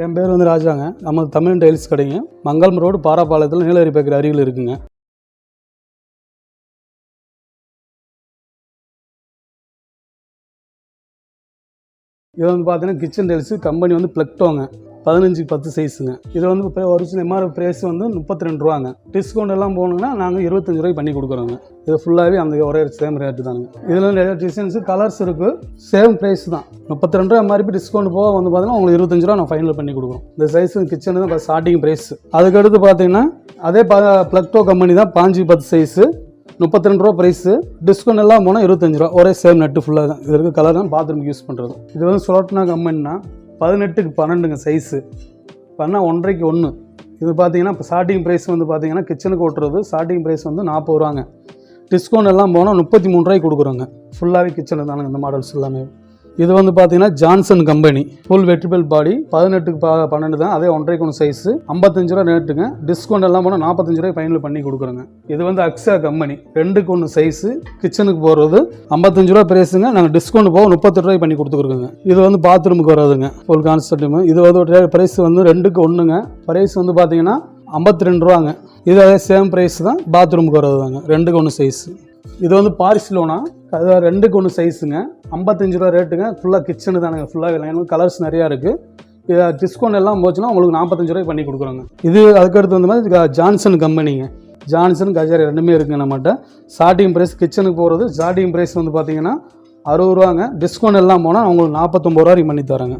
என் பேர் வந்து ராஜாங்க. நம்ம தமிழ் டைல்ஸ் கடைங்க. மங்கலம் ரோடு பாராப்பாளையத்தில் நீலகிரி பேக்கரி அருகில் இருக்குங்க. இது வந்து பார்த்தீங்கன்னா கிச்சன் டைல்ஸு கம்பெனி வந்து பிளக்டோங்க பதினஞ்சுக்கு பத்து சைஸுங்க இதில் வந்து இப்போ ஒரிஜினல் எம்ஆர்எஃப் ப்ரைஸ் வந்து முப்பத்தி ரெண்டு ரூபாங்க. டிஸ்கவுண்ட் எல்லாம் போகணுன்னா நாங்கள் இருபத்தஞ்சு ரூபாய்க்கு பண்ணி கொடுக்குறோங்க. இது ஃபுல்லாகவே அந்த ஒரே சேம் ரேட்டு தானுங்க. இதில் நிறைய டிசைன்ஸு கலர்ஸ் இருக்குது சேம் ப்ரைஸ் தான். முப்பத்தி ரெண்டு ரூபா மாதிரி டிஸ்கவுண்ட் போக வந்து பார்த்தீங்கன்னா உங்களுக்கு இருபத்தஞ்சு ரூபா நான் ஃபைனல் பண்ணி கொடுக்குறோம். இந்த சைஸு கிச்சன் தான் ஸ்டார்டிங் ப்ரைஸ் அதுக்கடுத்து பார்த்தீங்கன்னா அதே ப ப்ளக்டோ கம்பெனி தான் பாஞ்சு பத்து சைஸு முப்பத்தி ரெண்டு ரூபா ப்ரைஸு டிஸ்கவுண்ட் எல்லாம் போனால் இருபத்தஞ்சு ரூபா ஒரே சேம் நெட்டு ஃபுல்லாக தான். இது கலர் தான் பாத்ரூமுக்கு யூஸ் பண்ணுறது இது வந்து சுலட்னா கம்பெனினா பதினெட்டுக்கு பன்னெண்டுங்க சைஸு பண்ணால் ஒன்றரைக்கு ஒன்று இது பார்த்தீங்கன்னா இப்போ ஸ்டார்டிங் ப்ரைஸ் வந்து பார்த்தீங்கன்னா கிச்சனுக்கு ஓட்டுறது ஸ்டார்டிங் ப்ரைஸ் வந்து நாற்பது ரூபாங்க. டிஸ்கவுண்ட் எல்லாம் போனால் முப்பத்தி மூணு ரூபாய்க்கு கொடுக்குறோங்க. ஃபுல்லாகவே கிச்சனில் தானுங்க இந்த மாடல்ஸ் எல்லாமே. இது வந்து பார்த்தீங்கன்னா Johnson company. Full vitrified body பதினெட்டுக்கு ப பன்னெண்டு தான். அதே ஒன்றரைக்கு ஒன்று சைஸு ஐம்பத்தஞ்சு ரூபா ரேட்டுங்க டிஸ்கவுண்ட் எல்லாம் போனால் நாற்பத்தஞ்சு ரூபாய் ஃபைனல் பண்ணி கொடுக்குறோங்க. இது வந்து அக்ஸா கம்பெனி. ரெண்டுக்கு ஒன்று சைஸு கிச்சனுக்கு போகிறது ஐம்பத்தஞ்சு ரூபா பிரைஸுங்க நாங்கள் டிஸ்கவுண்ட் போக முப்பத்தெட்டு ரூபாய் பண்ணி கொடுத்துருக்கோங்க. இது வந்து பாத்ரூமுக்கு வராதுங்க ஃபுல் கான்செப்ட் இது வந்து ப்ரைஸ் வந்து ரெண்டுக்கு ஒன்றுங்க ப்ரைஸ் வந்து பார்த்தீங்கன்னா ஐம்பத்தி ரெண்டு ரூபாங்க. இது அதே சேம் ப்ரைஸ் தான் பாத்ரூமுக்கு வர்றது தாங்க ரெண்டுக்கு ஒன்று சைஸு இது வந்து பாரிஸ்லோனா அது ரெண்டுக்கு ஒன்று சைஸுங்க ஐம்பத்தஞ்சு ரூபா ரேட்டுங்க ஃபுல்லாக கிச்சனு தானுங்க. ஃபுல்லாக லைன் கலர்ஸ் நிறையா இருக்குது இது டிஸ்கவுண்ட் எல்லாம் போச்சுன்னா உங்களுக்கு நாற்பத்தஞ்சு ரூபாய் பண்ணி கொடுக்குறோங்க. இது அதுக்கடுத்து வந்து மாதிரி ஜான்சன் கம்பெனிங்க ஜான்சன் கஜாரி ரெண்டுமே இருக்குங்க நம்மகிட்ட. ஸ்டார்டிங் ப்ரைஸ் கிச்சனுக்கு போகிறது ஸ்டார்டிங் ப்ரைஸ் வந்து பார்த்தீங்கன்னா அறுபது ரூபாங்க. டிஸ்கவுண்ட் எல்லாம் போனால் உங்களுக்கு நாற்பத்தொம்பது ரூபாய்க்கு பண்ணி தரேங்க.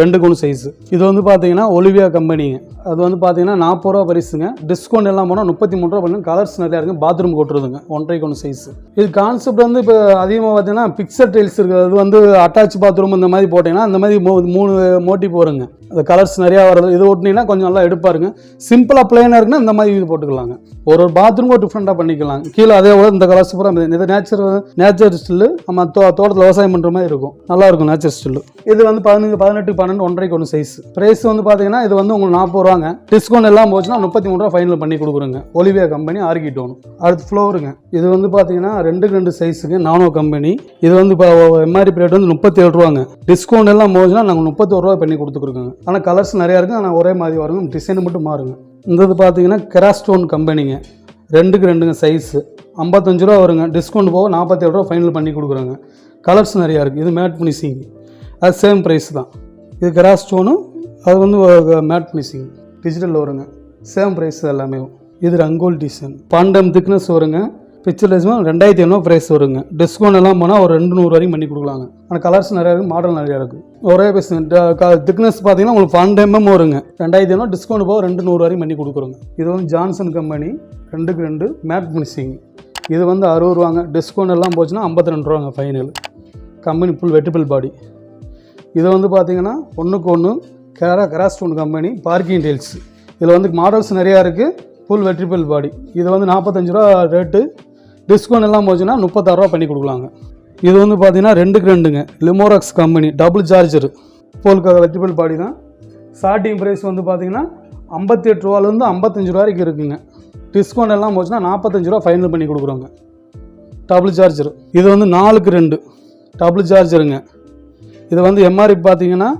ரெண்டுக்கும் சைஸு இது வந்து பார்த்தீங்கன்னா ஒலிவியா கம்பெனிங்க அது வந்து பார்த்தீங்கன்னா நாற்பது ரூபா பரிசுங்க. டிஸ்கவுண்ட் எல்லாம் போனால் முப்பத்தி மூணு ரூபா பண்ணுங்க. கலர்ஸ் நிறையா இருக்குது பாத்ரூம் கொட்டுறதுங்க. ஒன்றரை கொண்டு சைஸு இது கான்செப்ட் வந்து இப்போ அதிகமாக பார்த்தீங்கன்னா பிக்சர் டைல்ஸ் இருக்குது. அது வந்து அட்டாச் பாத்ரூம் இந்த மாதிரி போட்டிங்கன்னா அந்த மாதிரி மூ- மூணு மோட்டி வருங்க அந்த கலர்ஸ் நிறையா வருது இது ஓட்டினீங்கன்னா கொஞ்சம் நல்லா எடுப்பாருங்க சிம்பிளாக பிளைனாக இருக்குன்னா இந்த மாதிரி இது போட்டுக்கலாங்க. ஒரு ஒரு பாத்ரூமும் ஒரு டிஃப்ரெண்ட்டாக பண்ணிக்கலாம். கீழே அதே போல் இந்த கலர்ஸ் பூரா இந்த நேச்சர் நேச்சர் ஸ்டில்லு நம்ம தோ தோட்டத்தில் விவசாயம் பண்ணுற மாதிரி இருக்கும். நல்லா இருக்கும் நேச்சர் ஸ்டில்லு இது வந்து பதினஞ்சு பதினெட்டு பன்னெண்டு ஒன்றரைக்கு ஒன்று சைஸ் ப்ரைஸ் வந்து பார்த்தீங்கன்னா இது வந்து உங்களுக்கு நாற்பது ரூபாங்க. டிஸ்கவுண்ட் எல்லாம் போச்சுன்னா முப்பத்தி மூணு ரூபா ஃபைனல் பண்ணி கொடுக்குறோங்க. ஒலிவியா கம்பெனி ஆர்கிட்டோனு அடுத்து ஃப்ளோருங்க இது வந்து பார்த்தீங்கன்னா ரெண்டுக்கு ரெண்டு சைஸுக்கு நானோ கம்பெனி இது வந்து இப்போ எம்ஆர்பி ரேட் வந்து முப்பத்தி ஏழு ரூபாங்க. டிஸ்கவுண்ட் எல்லாம் போச்சுன்னா நாங்கள் முப்பத்தோரு ரூபா பண்ணி கொடுத்துருக்கோங்க. ஆனால் கலர்ஸ் நிறையா இருக்குது ஆனால் ஒரே மாதிரி வருங்க. டிசைன் மட்டும் மாறுங்க. இந்த இது பார்த்தீங்கன்னா கிராஸ்டோன் கம்பெனிங்க ரெண்டுக்கு ரெண்டுங்க சைஸு ஐம்பத்தஞ்சு ரூபா வருங்க. டிஸ்கவுண்ட் போக நாற்பத்தேழு ரூபா ஃபைனல் பண்ணி கொடுக்குறாங்க. கலர்ஸ் நிறையா இருக்குது இது மேட் ஃபினிஷிங் அது சேம் ப்ரைஸ் தான். இது கிராஸ் ஸ்டோனும் அது வந்து மேட் மிஷிங் டிஜிட்டல் வருங்க சேம் ப்ரைஸ் எல்லாமே. இது ரங்கோல் டிசைன் பாண்டம் திக்னஸ் வருங்க பிக்சர் டிசைன் ரெண்டாயிரத்தி ஐநூறு ப்ரைஸ் வருங்க டிஸ்கவுண்ட் எல்லாம் போனால் ஒரு ரெண்டு நூறு வரைக்கும் பண்ணி கொடுக்கலாங்க. ஆனால் கலர்ஸ் நிறையா இருக்குது மாடல் நிறையா இருக்குது ஒரே பீஸ் திக்னஸ் பார்த்தீங்கன்னா உங்களுக்கு பன்னெண்டு எம்எம் வருங்க ரெண்டாயிரத்தி ஐநூறு டிஸ்கவுண்ட் போக ரெண்டு நூறு வரைக்கும் பண்ணி கொடுக்குறோங்க. இது வந்து ஜான்சன் கம்பெனி ரெண்டுக்கு ரெண்டு மேட் ஃபினிஷிங் இது வந்து அறுபது ரூபாங்க. டிஸ்கவுண்ட் எல்லாம் போச்சுன்னா ஐம்பத்தி ரெண்டு ரூபாங்க ஃபைனல் கம்பெனி ஃபுல் வெட்டிபிள் பாடி இது வந்து பார்த்தீங்கன்னா ஒன்றுக்கு ஒன்று கேரா கராஸ்டோன் கம்பெனி பார்க்கிங் டெயில்ஸ் இதில் வந்து மாடல்ஸ் நிறையா இருக்குது ஃபுல் வெட்ரிபிள் பாடி இது வந்து நாற்பத்தஞ்சு ரூபா ரேட்டு டிஸ்கவுண்ட் எல்லாம் போச்சுன்னா முப்பத்தாறுரூவா பண்ணி கொடுக்கலாங்க. இது வந்து பார்த்தீங்கன்னா ரெண்டுக்கு ரெண்டுங்க. லிமோராக்ஸ் company double charger full vitrified body தான். ஸ்டார்டிங் ப்ரைஸ் வந்து பார்த்தீங்கன்னா ஐம்பத்தி எட்டு ரூபாலேருந்து ஐம்பத்தஞ்சு ரூபா வரைக்கும் இருக்குங்க. டிஸ்கவுண்ட் எல்லாம் போச்சுன்னா நாற்பத்தஞ்சு ரூபா ஃபைனல் பண்ணி கொடுக்குறோங்க. டபுள் சார்ஜர் இது வந்து நாலுக்கு ரெண்டு. டபுள் சார்ஜருங்க இது வந்து எம்ஆர்பி பார்த்தீங்கன்னா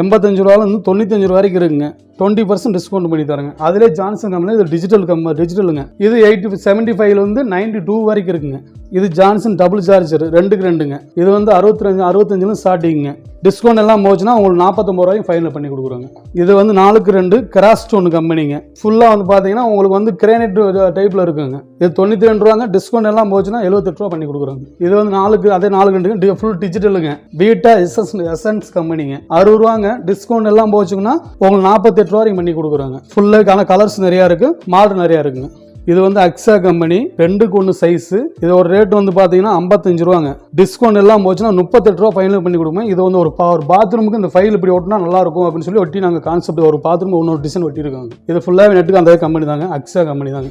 எண்பத்தஞ்சு ரூபாலேருந்து தொண்ணூத்தஞ்சு ரூபா வரைக்கும் இருக்குங்க. டுவெண்ட்டி பர்சன்ட் டிஸ்கவுண்ட் பண்ணி தரேங்க. அதிலே ஜான்சன் கம்பெனி இது டிஜிட்டல் கம்ப டிஜிட்டலுங்க இது எயிட்டி செவன்ட்டி ஃபைவ்ல வந்து நைன்டி டூ வரைக்கும் இருக்குங்க. இது ஜான்சன் டபுள் சார்ஜர் ரெண்டுக்கு ரெண்டுங்க. இது வந்து அறுபத்தஞ்சு அறுபத்தஞ்சுல ஸ்டார்டிங்க டிஸ்கவுண்ட் எல்லாம் போச்சுன்னா உங்களுக்கு நாற்பத்தொம்பது ரூபாய்க்கு ஃபைனல் பண்ணி கொடுக்குறோங்க. இது வந்து நாலுக்கு ரெண்டு கிராஸ்டோன் கம்பெனிங்க ஃபுல்லாக வந்து பார்த்தீங்கன்னா உங்களுக்கு வந்து கிரேனைட் டைப்பில் இருக்குங்க. இது தொண்ணூற்றி ரெண்டு ரூபாங்க. டிஸ்கவுண்ட் எல்லாம் போச்சுன்னா எழுபத்தெட்டு ரூபா பண்ணி கொடுக்குறாங்க. இது வந்து நாலுக்கு அதே நாலு ரெண்டுங்க ஃபுல் டிஜிட்டலுங்க பீட்டா எஸ்எஸ் எசன்ஸ் கம்பெனிங்க அறுபது ரூபாங்க. டிஸ்கவுண்ட் எல்லாம் போச்சுங்கன்னா உங்களுக்கு நாற்பத்தெட்டு ஃப்ளோரிங் பண்ணி கொடுக்குறாங்க. ஃபுல்லாக கலர்ஸ் நிறையா இருக்குது மாடல் நிறையா இருக்குங்க. இது வந்து அக்ஸா கம்பெனி ரெண்டுக்கு ஒன்று சைஸு இது ஒரு ரேட் வந்து பார்த்தீங்கன்னா ஐம்பத்தஞ்சு ரூபாங்க. டிஸ்கவுண்ட் எல்லாம் போச்சுன்னா முப்பத்தெட்டு ரூபா ஃபைனல் பண்ணி கொடுப்போம் இது வந்து ஒரு ஒரு பாத்ரூமுக்கு இந்த ஃபைல் இப்படி ஒட்டினா நல்லா இருக்கும் அப்படின்னு சொல்லி ஒட்டி நாங்கள் கான்செப்ட் ஒரு பாத்ரூம் இன்னொரு டிசைன் ஒட்டியிருக்காங்க. இது ஃபுல்லாகவே நெட்டுக்கு அந்த கம்பெனி தாங்க. அக்ஸா கம்பெனி தாங்க.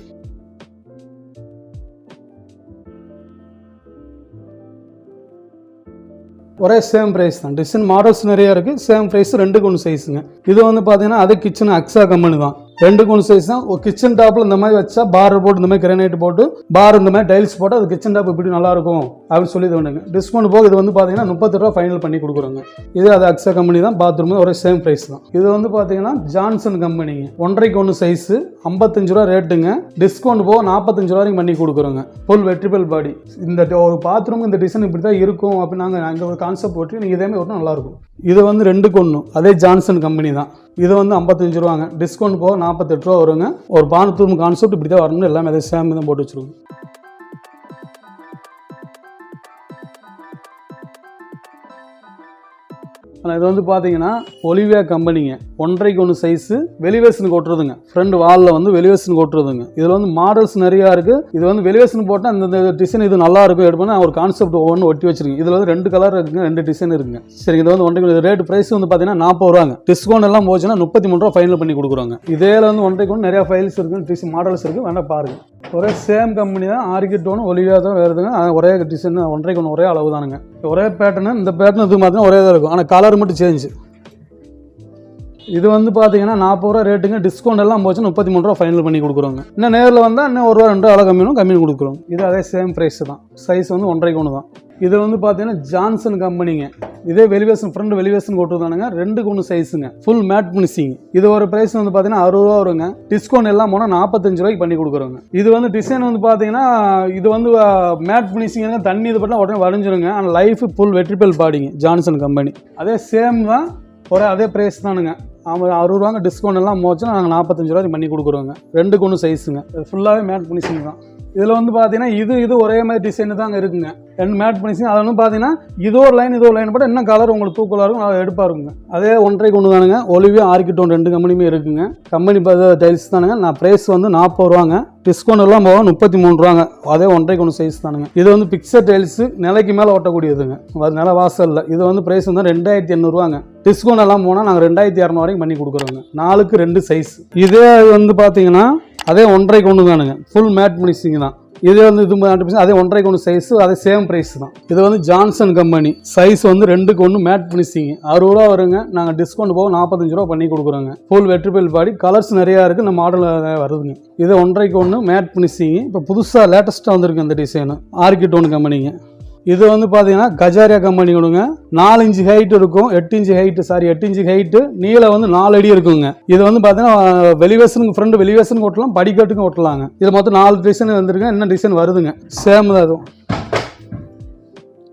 ஒரே சேம் ப்ரைஸ் தான். டிசைன் மாடல்ஸ் நிறைய இருக்குது சேம் ப்ரைஸ் ரெண்டுக்கு ஒன்று சைஸுங்க இது வந்து பார்த்தீங்கன்னா அது கிச்சன் அக்ஸா கம்பெனி தான். ரெண்டுக்கு ஒன்று சைஸ் தான். ஒரு கிச்சன் டாப்பில் இந்த மாதிரி வச்சா பார் போட்டு இந்த மாதிரி கிரானைட் போட்டு பார் இந்த மாதிரி டைல்ஸ் போட்டு அது கிச்சன் டாப் இப்படி நல்லா இருக்கும் அப்படின்னு சொல்லி இது பண்ணுங்க டிஸ்கவுண்ட் போக இது வந்து பார்த்தீங்கன்னா முப்பத்தி ரூபா ஃபைனல் பண்ணி கொடுக்குறோங்க. இது அது அக்ஸா கம்பெனி தான் பாத்ரூம் ஒரே சேம் ப்ரைஸ் தான். இது வந்து பார்த்தீங்கன்னா ஜான்சன் கம்பெனிங்க ஒன்றரைக்கு ஒன்று சைஸு ஐம்பத்தஞ்சு ரூபா ரேட்டுங்க டிஸ்கவுண்ட் போக நாற்பத்தஞ்சு ரூபா வரைக்கும் பண்ணி கொடுக்குறோங்க. ஃபுல் வெட்ரிபிள் பாடி இந்த ஒரு பாத்ரூம் இந்த டிசைன் இப்படி தான் இருக்கும் அப்படின்னு நாங்கள் அங்கே ஒரு கான்செப்ட் போட்டு நீங்கள் இதே மாதிரி ஒட்டும் நல்லாயிருக்கும் இது வந்து ரெண்டுக்கு ஒன்று அதே ஜான்சன் கம்பெனி தான். இது வந்து ஐம்பத்தஞ்சு ரூபாங்க. டிஸ்கவுண்ட் போக நாற்பத்தெட்டு ரூபா வருங்க. ஒரு பானத்தூர் கான்செப்ட் இப்படி தான் வரணும்னு எல்லாமே அதே சேம் தான் போட்டு வச்சுருக்கோம். ஆனால் இது வந்து பார்த்தீங்கன்னா ஒலிவியா கம்பெனிங்க ஒன்றைக்கு ஒன்று சைஸு வெளிவேஷனுக்கு ஓட்டுறதுங்க ஃப்ரண்ட் வாலில் வந்து வெளிவேஷனுக்கு ஓட்டுறதுங்க இதில் வந்து மாடல்ஸ் நிறையா இருக்குது இது வந்து வெளிவேசன் போட்டால் இந்த டிசைன் இது நல்லா இருக்கும். எடுப்பேன் ஒரு கான்செப்ட் ஒவ்வொன்று ஒட்டி வச்சிருக்கேன். இதில் வந்து ரெண்டு கலர் இருக்குங்க ரெண்டு டிசைன் இருக்குங்க. சரி இது வந்து ஒன்றைக்கு ரேட் ப்ரைஸ் வந்து பார்த்தீங்கன்னா நாற்பது ரூபாங்க. டிஸ்கவுண்ட் எல்லாம் போச்சுன்னா முப்பத்தி மூணு ரூபா ஃபைனல் பண்ணி கொடுக்குறாங்க. இதில் வந்து ஒன்றைக்கு ஒன்று நிறையா ஃபைல்ஸ் இருக்குது டிசைன் மாடல்ஸ் இருக்குது வேணால் பாருங்க. ஒரே சேம் கம்பெனி தான் ஆர்கிட்டோனு ஒலிவியா தான் வேறுதுங்க. ஒரே டிசைன் ஒன்றைக்கு ஒன்று ஒரே அளவு தானுங்க. ஒரே பேட்டர்னு இந்த பேட்டர்னு இது மாதிரி ஒரே தான் இருக்கும். ஆனால் கலர் மட்டும் சேஞ்சு இது வந்து பார்த்தீங்கன்னா நாற்பது ரூபா ரேட்டுங்க டிஸ்கவுண்ட் எல்லாம் போச்சு முப்பத்தி மூணு ரூபா ஃபைனல் பண்ணி கொடுக்குறோங்க இன்னும் நேரில் வந்தால் இன்னும் ஒரு ரூபா ரெண்டு ரூபா கம்மியும் கம்மி கொடுக்குறோம் இது அதே சேம் ப்ரைஸ் தான். சைஸ் வந்து ஒன்றரைக்கு ஒன்று தான் இது வந்து பார்த்தீங்கன்னா ஜான்சன் கம்பெனிங்க இதே வெலிவேஷன் ஃப்ரண்ட் வெலிவேஷன் கொட்டுதானுங்க ரெண்டுக்கு ஒன்று சைஸுங்க ஃபுல் மேட் ஃபினிஷிங் இது ஒரு ப்ரைஸ் வந்து பார்த்தீங்கன்னா அறுபது ரூபா வருங்க. டிஸ்கவுண்ட் எல்லாம் போனால் நாற்பத்தஞ்சு ரூபாய்க்கு பண்ணி கொடுக்குறோங்க இது வந்து டிசைன் வந்து பார்த்தீங்கன்னா இது வந்து மேட் ஃபினிஷிங் தண்ணி இது பண்ணால் உடனே வரைஞ்சிருங்க ஆனால் லைஃப் ஃபுல் வெட்ரிபல் பாடிங்க ஜான்சன் கம்பெனி அதே சேம் தான் ஒரே அதே ப்ரைஸ் தானுங்க. அவன் அறுபது ரூபாங்க டிஸ்கவுண்ட் எல்லாம் போச்சுன்னா நாங்கள் நாற்பத்தஞ்சு ரூபாய்க்கு பண்ணி கொடுக்குறோங்க. ரெண்டுக்கு ஒன்று சைஸுங்க ஃபுல்லாகவே மேட் ஃபினிஷிங் தான். இதில் வந்து பார்த்தீங்கன்னா இது இது ஒரே மாதிரி டிசைன் தாங்க இருக்குங்க. ரெண்டு மேட் ஃபினிஷிங் அது வந்து பார்த்தீங்கன்னா இது ஒரு லைன் இது ஒரு லைன் போட்டால் இன்னும் கலர் உங்களுக்கு தூக்கலாக இருக்கும் நல்லா எடுப்பாக இருக்குங்க அதே ஒன்றரைக்கு ஒன்று தானுங்க. ஒலிவியா ஆர்கிட்டோன் ரெண்டு கம்பெனியுமே இருக்குங்க. கம்பெனி டைல்ஸ் தானுங்க. நான் ப்ரைஸ் வந்து நாற்பது ரூபாங்க டிஸ்கவுண்ட் எல்லாம் போக முப்பத்தி மூணு ரூபாங்க அதே ஒன்றைக்கு ஒன்று சைஸ் தானுங்க. இது வந்து பிக்சர் டைல்ஸ் நிலைக்கு மேலே ஓட்டக்கூடியதுங்க. அது நில வாசலில். இது வந்து ப்ரைஸ் வந்து ரெண்டாயிரத்தி எண்ணூறுவாங்க. டிஸ்கவுண்ட் எல்லாம் போனால் நாங்கள் ரெண்டாயிரத்தி இரநூறு வரைக்கும் பண்ணி கொடுக்குறோங்க. நாலுக்கு ரெண்டு சைஸ் இதே வந்து பார்த்தீங்கன்னா அதே ஒன்றைக்கு ஒன்று தானுங்க ஃபுல் மேட் ஃபினிஷிங் தான் இது வந்து இது மட்டும் அதே ஒன்றரைக்கு ஒன்று சைஸ் அதே சேம் ப்ரைஸ் தான். இது வந்து ஜான்சன் கம்பெனி சைஸ் வந்து ரெண்டுக்கு ஒன்று மேட் ஃபினிஷிங் அறுபது ரூபா வருங்க. நாங்கள் டிஸ்கவுண்ட் போக நாற்பத்தஞ்சு ரூபா பண்ணி கொடுக்குறோங்க. ஃபுல் வெட்ரிபிள் பாடி. கலர்ஸ் நிறையா இருக்குது இந்த மாடல் வருதுங்க. இது ஒன்றரைக்கு ஒன்று மேட் ஃபினிஷிங் இப்போ புதுசாக லேட்டஸ்ட்டாக வந்திருக்கு இந்த டிசைனு ஆர்கிட்டோன் கம்பெனிங்க இது வந்து பார்த்தீங்கன்னா கஜாரியா கம்பெனி கொடுங்க. நாலு இன்ச்சு ஹைட் இருக்கும் எட்டு இன்ச்சு ஹைட்டு சாரி எட்டு இன்ச்சு ஹைட்டு நீளம் வந்து நாலு அடி இருக்குங்க. இது வந்து பார்த்தீங்கன்னா வெளிவேசனுக்கு ஃப்ரண்ட் வெளிவேஷனுக்கு ஓட்டலாம் படிக்கட்டுக்கும் ஓட்டலாங்க இது மொத்தம் நாலு டிசைன் வந்துருங்க என்ன டிசைன் வருதுங்க? சேம் தான் இதுவும்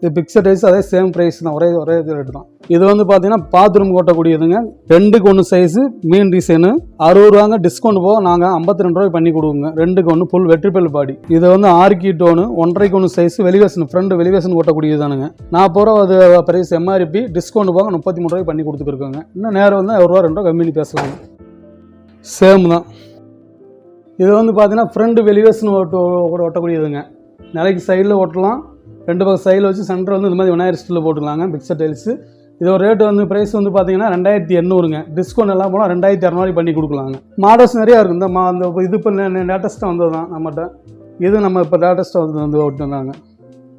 இது பிக்சர் டைஸ் அதே சேம் ப்ரைஸ் தான். ஒரே ஒரே இது ரேட்டு தான். இது வந்து பார்த்தீங்கன்னா பாத்ரூம் ஓட்டக்கூடியதுங்க. ரெண்டுக்கு ஒன்று சைஸு மீன் டிசைனு அறுபது ரூபாங்க டிஸ்கவுண்ட் போக நாங்கள் ஐம்பத்தி ரெண்டு ரூபாய் பண்ணி கொடுங்க ரெண்டுக்கு ஒன்று ஃபுல் வெற்றிப்பல் பாடி. இது வந்து ஆர்கி டோனு ஒன்றரைக்கு ஒன்று சைஸ் வெளிவேசன் ஃப்ரண்ட் வெளிவேசன் ஓட்டக்கூடியது தானுங்க நாற்பது ரூபா அது ப்ரைஸ் எம்ஆர்பி டிஸ்கவுண்ட் போக முப்பத்தி மூணு ரூபாய் பண்ணி கொடுத்துருக்கோங்க இன்னும் நேரம் வந்து ஒரு ரூபா ரெண்டு ரூபா கம்மி பேசலாம். சேம் தான். இது வந்து பார்த்தீங்கன்னா ஃப்ரண்ட் வெளிவேசன் ஓட்டு ஓட்டக்கூடியதுங்க. நிலைக்கு சைடில் ஓட்டலாம். ரெண்டு பக்கம் சைடில் வச்சு சென்டர் வந்து இந்த மாதிரி விநாயகர் ஸ்டில் போட்டுக்கலாங்க. பிக்சர் டைல்ஸு இது ஒரு வந்து ப்ரைஸ் வந்து பார்த்தீங்கன்னா ரெண்டாயிரத்தி எண்ணூறுங்க. டிஸ்கவுண்ட் எல்லாம் போனால் ரெண்டாயிரத்தி இரநூறு பண்ணி கொடுக்கலாங்க. மாடல்ஸ் நிறையா இருக்குது இந்த மா அந்த இது இப்போ லேட்டஸ்ட்டாக வந்தது தான் நம்மகிட்ட. இது நம்ம இப்போ லேட்டஸ்ட்டாக வந்து வந்து ஓட்டுனாங்க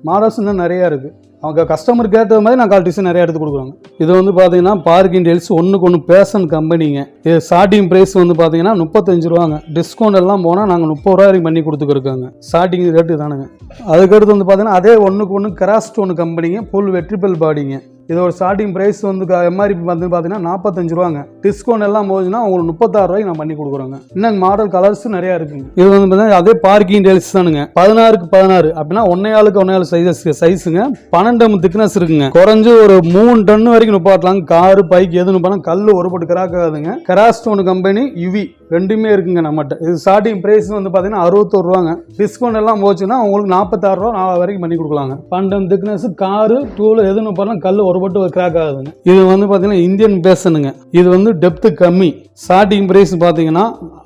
மாடல்ஸ் இன்னும் நிறையா இருக்குது அவங்க கஸ்டமருக்கு ஏற்ற மாதிரி நான் டிசைன் நிறையா எடுத்து கொடுக்குறாங்க. இது வந்து பார்த்தீங்கன்னா பார்க்கிங் டீல்ஸ் ஒன்றுக்கு ஒன்று பேஷன் கம்பெனிங்க இது ஸ்டார்டிங் ப்ரைஸ் வந்து பார்த்தீங்கன்னா முப்பத்தஞ்சு ரூபாங்க. டிஸ்கவுண்ட் எல்லாம் போனால் நாங்கள் முப்பது ரூபா வரைக்கும் பண்ணி கொடுத்துருக்காங்க ஸ்டார்டிங் ரேட்டு தானுங்க. அதுக்கடுத்து வந்து பார்த்தீங்கன்னா அதே ஒன்றுக்கு ஒன்று கிராஸ்டோன் கம்பெனிங்க ஃபுல் வெட்ரிபிள் பாடிங்க இது ஒரு ஸ்டார்டிங் ப்ரைஸ் வந்து எம்ஆர்பி வந்து பார்த்தீங்கன்னா நாற்பத்தஞ்சு ரூபாங்க. டிஸ்கவுண்ட் எல்லாம் போச்சுன்னா உங்களுக்கு முப்பத்தாறு ரூபாய்க்கு நான் பண்ணி கொடுக்குறோங்க. இன்னும் மாடல் கலர்ஸ் நிறையா இருக்குங்க. இது வந்து பார்த்தீங்கன்னா அதே பார்க்கிங் டெல்ஸ் தானுங்க. பதினாறுக்கு பதினாறு. அப்படின்னா ஒன்னையாளுக்கு ஒன்னையாளு சைஸஸ் சைஸுங்க பன்னெண்டு திக்னஸ் இருக்குங்க. குறைஞ்சு ஒரு மூணு டன் வரைக்கும் நிப்பாட்டலாம் காரு பைக் எதுன்னு பண்ணால் கல் ஒரு போட்டு கிராக் ஆகுதுங்க. கராஸ்டோன் கம்பெனி யுவி ரெண்டுமே இருக்குங்க நம்மகிட்ட. இது ஸ்டார்டிங் ப்ரைஸ் வந்து பார்த்தீங்கன்னா அறுபத்தோரு ரூபாங்க. டிஸ்கவுண்ட் எல்லாம் போச்சுன்னா உங்களுக்கு நாற்பத்தாறு ரூபா நாலு வரைக்கும் பண்ணி கொடுக்கலாங்க. பன்னெண்டு திக்னஸ் காரு டூல் எதுன்னு பண்ணால் கல் ஒரு பட்டு ஒரு கிராக் ஆகுதுங்க. இது வந்து பார்த்தீங்கன்னா இந்தியன் பேசனுங்க இது வந்து டெப்த்து கம்மி. ஸ்டார்டிங் ப்ரைஸ் பார்த்தீங்கன்னா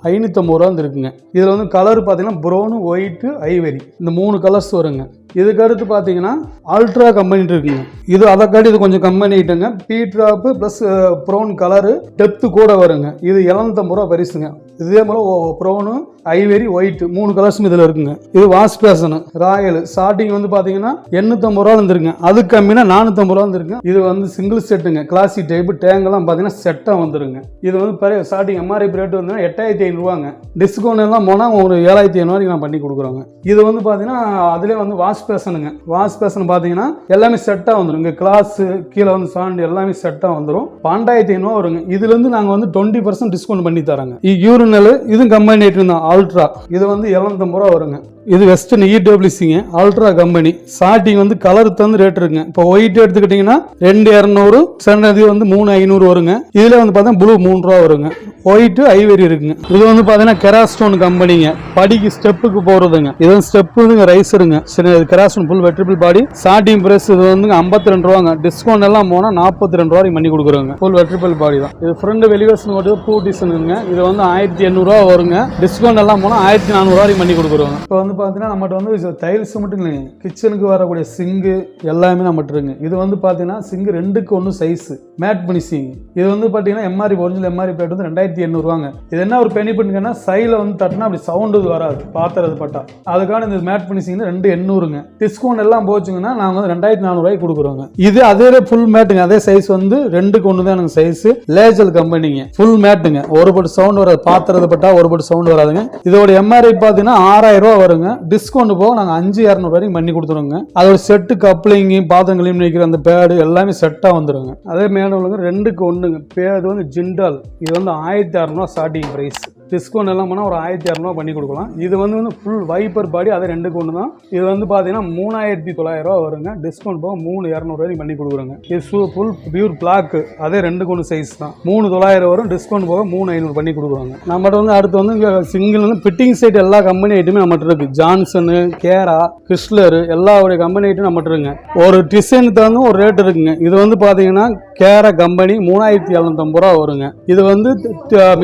ஐநூற்றம்பது ரூபா வந்து இருக்குங்க இதில் வந்து கலர் பார்த்தீங்கன்னா ப்ரௌனு ஒயிட்டு ஐவரி இந்த மூணு கலர்ஸ் வருங்க. இதுக்கு அடுத்து பார்த்தீங்கன்னா அல்ட்ரா கம்பெனி இருக்குங்க. இது அதை காட்டி இது கொஞ்சம் கம்பெனி ஐட்டங்க பீ ட்ராப்பு ப்ளஸ் ப்ரௌன் கலரு டெப்த்து கூட வருங்க. இது எழுநூத்தம்பது ரூபா பரிசுங்க. இதே போல் ப்ரௌனு ஐவரி ஒயிட் மூணு கலர்ஸும் இதில் இருக்குங்க. இது வாஷ் பேஷனு ராயல். ஸ்டார்டிங் வந்து பார்த்தீங்கன்னா எண்ணூற்றம்பது ரூபா வந்துருங்க அது கம்மினா நானூற்றம்பது ரூபா வந்துருங்க இது வந்து சிங்கிள் செட்டுங்க கிளாசிக் டைப்பு டேங்கெல்லாம் பார்த்தீங்கன்னா செட்டாக வந்துருங்க. இது வந்து ஸ்டார்டிங் எம்ஆர்ஐ ரேட் வந்து எட்டாயிரத்தி ஐநூறுவாங்க டிஸ்கவுண்ட் எல்லாம் போனால் ஒரு ஏழாயிரத்தி ஐநூறுவாய்க்கு நான் பண்ணி கொடுக்குறோங்க இது வந்து பார்த்தீங்கன்னா அதிலே வந்து வாஷ் பேஷனுங்க வாஷ் பேஷன் பார்த்தீங்கன்னா எல்லாமே செட்டாக வந்துடும் இங்கே கிளாஸு கீழே வந்து சாண்டு எல்லாமே செட்டாக வந்துடும் பன்னெண்டாயிரத்தி ஐநூறுவா வருங்க. இதுலேருந்து நாங்கள் வந்து டுவெண்ட்டி பர்சன்ட் டிஸ்கவுண்ட் பண்ணி தரோங்க யூரினல் இதுவும் கம்பெனி ஐட்டம் தான். அல்ட்ரா இது வந்து இரநூத்தம்பது ரூபா வருங்க. இது வெஸ்டர்ன் இடபிள்யூசிங்க அல்ட்ரா கம்பெனி ஸ்டார்டிங் வந்து கலர் தந்து ரேட் இருக்குங்க. இப்போ ஒயிட் எடுத்துக்கிட்டிங்கன்னா ரெண்டு இரநூறு சன்னதி வந்து மூணு ஐநூறு வருங்க. இதில் வந்து பார்த்தா ப்ளூ மூணு ரூபா வருங்க. ஒயிட்டு ஐவரி இருக்குங்க. இது இது வந்து பார்த்தீங்கன்னா கெராஸ்டோன் கம்பெனிங்க படிக்கு ஸ்டெப்புக்கு போகிறதுங்க இது வந்து ஸ்டெப்புங்க ரைஸருங்க சரி இது கெராஸ்டோன் full vitrified body starting price இது வந்து ஐம்பத்தி ரெண்டு ரூபாங்க. டிஸ்கவுண்ட் எல்லாம் போனால் நாற்பத்தி ரெண்டு ரூபாய்க்கு பண்ணி கொடுக்குறோங்க. ஃபுல் வெட்ரிபிள் பாடி தான். இது ஃப்ரண்ட் வெளிவேஷன் மட்டும் பூ டிசைனுங்க இது வந்து ஆயிரத்தி எண்ணூறுவா வருங்க. டிஸ்கவுண்ட் எல்லாம் போனால் ஆயிரத்தி நானூறுரூவாய்க்கு பண்ணி கொடுக்குறாங்க. இப்போ வந்து பார்த்தீங்கன்னா நம்மகிட்ட வந்து டைல்ஸ் மட்டும் இல்லைங்க. கிச்சனுக்கு வரக்கூடிய சிங்கு எல்லாமே நம்மகிட்ட இருக்குங்க. இது வந்து பார்த்தீங்கன்னா சிங்கு ரெண்டுக்கு ஒன்று சைஸ் மேட் பினிஷிங் இது வந்து பார்த்தீங்கன்னா எம்ஆர்பி ஒரிஜினல் எம்ஆர்பி பிளேட் வந்து ரெண்டாயிரத்தி எண்ணூறுவாங்க இது என்ன ஒரு பெனிஃபிட்ங்கன்னா சைடில் வந்து தட்டினா அப்படி சவுண்டு வராது பாத்திரது பட்டா. அதுக்கான இந்த மேட் ஃபினிஷிங் ரெண்டு எண்ணூறுங்க. டிஸ்கவுண்ட் எல்லாம் போச்சுங்கன்னா நாங்கள் வந்து ரெண்டாயிரத்தி நானூறுவாய்க்கு கொடுக்குறோங்க. இது அதே ஃபுல் மேட்டுங்க அதே சைஸ் வந்து ரெண்டுக்கு ஒன்று தான் எனக்கு சைஸ் லேஜல் கம்பெனிங்க ஃபுல் மேட்டுங்க ஒரு பட்டு சவுண்ட் வராது பாத்திரது பட்டா ஒரு பட்டு சவுண்ட் வராதுங்க. இதோட எம்ஆர்ஐ பார்த்தீங்கன்னா ஆறாயிரம் ரூபா வருங்க. டிஸ்கவுண்ட் போக நாங்கள் அஞ்சு இரநூறு வரைக்கும் பண்ணி கொடுத்துருவோங்க. அதோட செட்டு கப்ளிங்கு பாத்திரம் கிளீன் வைக்கிற அந்த பேடு எல்லாமே செட்டாக வந்துடுங்க அதே மேனுவலுங்க ரெண்டுக்கு ஒன்றுங்க பேடு வந்து ஜிண்டால். இது வந்து ஆயிரத்தி அறநூறுவா ஸ்டார்டிங் ப்ரைஸ் டிஸ்கவுண்ட் எல்லாம் பண்ணால் ஒரு ஆயிரத்தி இரநூறுவா பண்ணி கொடுக்கலாம். இது வந்து வந்து ஃபுல் வைப்பர் பாடி அது ரெண்டுக்கு ஒன்று தான் இது வந்து பார்த்தீங்கன்னா மூணாயிரத்தி தொள்ளாயிரரூவா வருங்க. டிஸ்கவுண்ட் போக மூணு இரநூறுவாய்க்கு பண்ணி கொடுக்குறோங்க. இது ஷூ ஃபுல் பியூர் பிளாக் அதே ரெண்டு கொண்டு சைஸ் தான். மூணு தொள்ளாயிரம் வரும் டிஸ்கவுண்ட் போக மூணு ஐநூறு பண்ணி கொடுக்குறாங்க. நம்மகிட்ட வந்து அடுத்து வந்து இங்கே சிங்கிள் வந்து ஃபிட்டிங் சைட் எல்லா கம்பெனி ஐட்டமே நம்மகிட்ட இருக்குது ஜான்சனு கேரா கிறிஸ்லரு எல்லாருடைய கம்பெனி ஐட்டம் நம்மகிட்ட இருக்குங்க. ஒரு டிசைன் தகுந்த ஒரு ரேட் இருக்குங்க. இது வந்து பார்த்தீங்கன்னா கேரா கம்பெனி மூணாயிரத்தி எழுநூத்தம்பது ரூபா வருங்க. இது வந்து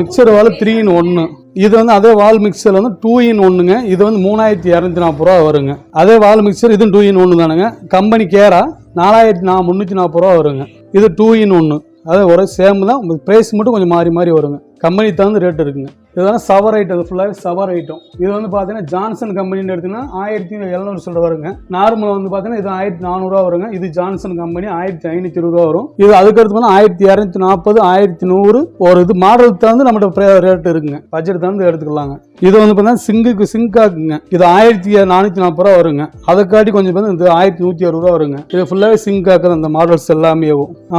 மிக்சர் வால் த்ரீ இன் ஒன்று இது வந்து அதே வால் மிக்சர் வந்து டூ இன் ஒன்றுங்க இது வந்து மூணாயிரத்தி இரநூத்தி நாற்பது ரூபா வருங்க. அதே வால் மிக்சர் இதுவும் டூ இன் ஒன்று தானுங்க கம்பெனி கேரா நாலாயிரத்தி நா முந்நூற்றி நாற்பது ரூபா வருங்க. இது டூ இன் ஒன்று அதே ஒரே சேம் தான். ப்ரைஸ் மட்டும் கொஞ்சம் மாறி மாறி வருங்க. கம்பெனி தகுந்த ரேட் இருக்குங்க. இதெல்லாம் சவர் ஐட்டம் ஃபுல்லாகவே சவர் ஐட்டம் இது வந்து பார்த்தீங்கன்னா ஜான்சன் கம்பெனின்னு எடுத்தீங்கன்னா ஆயிரத்தி எழுநூறு சொல்ல வருங்க. நார்மல் வந்து பார்த்தீங்கன்னா இது ஆயிரத்தி நானூறுரூவா வருங்க. இது ஜான்சன் கம்பெனி ஆயிரத்தி ஐநூற்றி இருபது ரூபா வரும். இது அதுக்கடுத்து பார்த்தா ஆயிரத்தி இரநூத்தி நாற்பது ஆயிரத்தி நூறு ஒரு இது மாடல் தகுந்து நம்மகிட்ட ரேட் இருக்குங்க. பட்ஜெட் தகுந்து எடுத்துக்கலாங்க. இது வந்து பார்த்தீங்கன்னா சிங்குக்கு சிங்காக்குங்க இது ஆயிரத்தி நானூற்றி நாற்பது ரூபா வருங்க. அதுக்காட்டி கொஞ்சம் பார்த்து இது ஆயிரத்தி நூற்றி அறுபது ரூபா வருங்க. இது ஃபுல்லாகவே சிங்காக்குது அந்த மாடல்ஸ் எல்லாமே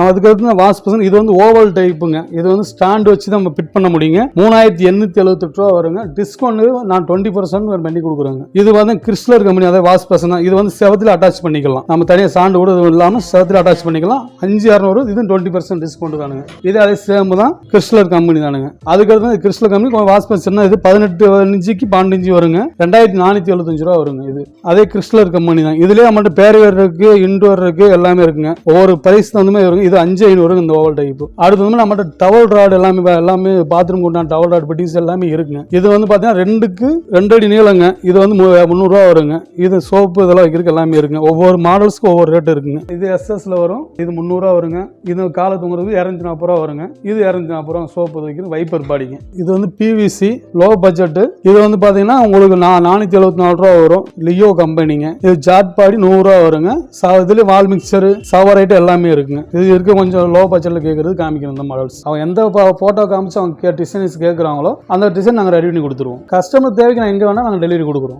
அதுக்கடுத்து வாஷ் பர்சன் இது வந்து ஓவல் டைப்புங்க இது வந்து ஸ்டாண்ட் வச்சு நம்ம பிட் பண்ண முடியுங்க. மூணாயிரத்தி எண்ணூற்றி எழுபத்தெட்டு ரூபா வருங்க. டிஸ்கவுண்ட் நான் டுவெண்ட்டி பர்சன்ட் பண்ணி கொடுக்குறாங்க. இது வந்து கிறிஸ்லர் கம்பெனி அதாவது வாஷ் பர்சன் இது வந்து செவத்தில் அட்டாச் பண்ணிக்கலாம். நம்ம தனியாக சாண்டு கூட எதுவும் இல்லாமல் செவத்தில் அட்டாச் பண்ணிக்கலாம். அஞ்சு அறுநூறு இது டுவெண்ட்டி பர்சன்ட் டிஸ்கவுண்ட் தானுங்க. இது அதே சேம் தான் கிறிஸ்லர் கம்பெனி தானுங்க. அதுக்கடுத்து கிறிஸ்லர் கம்பெனி வாஷ் பர்சன் இது பதினெட்டு இன்ச்சுக்கு பன்னெண்டு இன்ச்சு வருங்க. ரெண்டாயிரத்தி நானூற்றி எழுபத்தஞ்சு ரூபா வருங்க இது. அதே கிறிஸ்லர் கம்பெனி தான். இதுலேயே நம்மகிட்ட பேரியர் இருக்கு இன்டோர் இருக்கு எல்லாமே இருக்குங்க. ஒவ்வொரு பிரைஸ் தகுந்த மாதிரி வருங்க. இது அஞ்சு ஐநூறு இந்த ஓவல் டைப் அடுத்து வந்து நம்மகிட்ட டவல் ராட் எல்லாமே எல்லாமே பாத்ரூம் கொண்டான் டவல் டாட் பெட்டிஸ் எல்லாமே இருக்குங்க. இது வந்து பார்த்தீங்கன்னா ரெண்டுக்கு ரெண்டு அடி நீளங்க. இது வந்து முந்நூறுரூவா வருங்க. இது சோப்பு இதெல்லாம் வைக்கிறதுக்கு எல்லாமே இருக்குங்க. ஒவ்வொரு மாடல்ஸ்க்கு ஒவ்வொரு ரேட் இருக்குங்க. இது எஸ்எஸ்ல வரும். இது முந்நூறுரூவா வருங்க. இது காலை தூங்குறது இரநூத்தி நாற்பது ரூபா வருங்க. இது இரநூத்தி நாற்பது ரூபா சோப்பு வைக்கிறது வைப்பர் பாடிங்க இது வந்து பிவிசி லோ பட்ஜெட்டு இது வந்து பார்த்தீங்கன்னா உங்களுக்கு நான் நானூற்றி எழுபத்தி நாலு ரூபா வரும். லியோ கம்பெனிங்க. இது ஜாட் பாடி நூறுரூவா வருங்க. ச இதுல வால் மிக்சரு சவர் ஐட்டம் எல்லாமே இருக்குங்க. இது இருக்க கொஞ்சம் லோ பட்ஜெட்டில் கேட்குறது காமிக்கணும் இந்த மாடல்ஸ் அவன் எந்த ஃபோட்டோ காமிச்சு கே டிசைன்ஸ் கேட்குறாங்களோ அந்த டிசைன் நாங்கள் ரெடி பண்ணி கொடுத்துருவோம். கஸ்டமர் தேவைக்கு நான் எங்கே வேணால் நாங்கள் டெலிவரி கொடுக்குறோம்.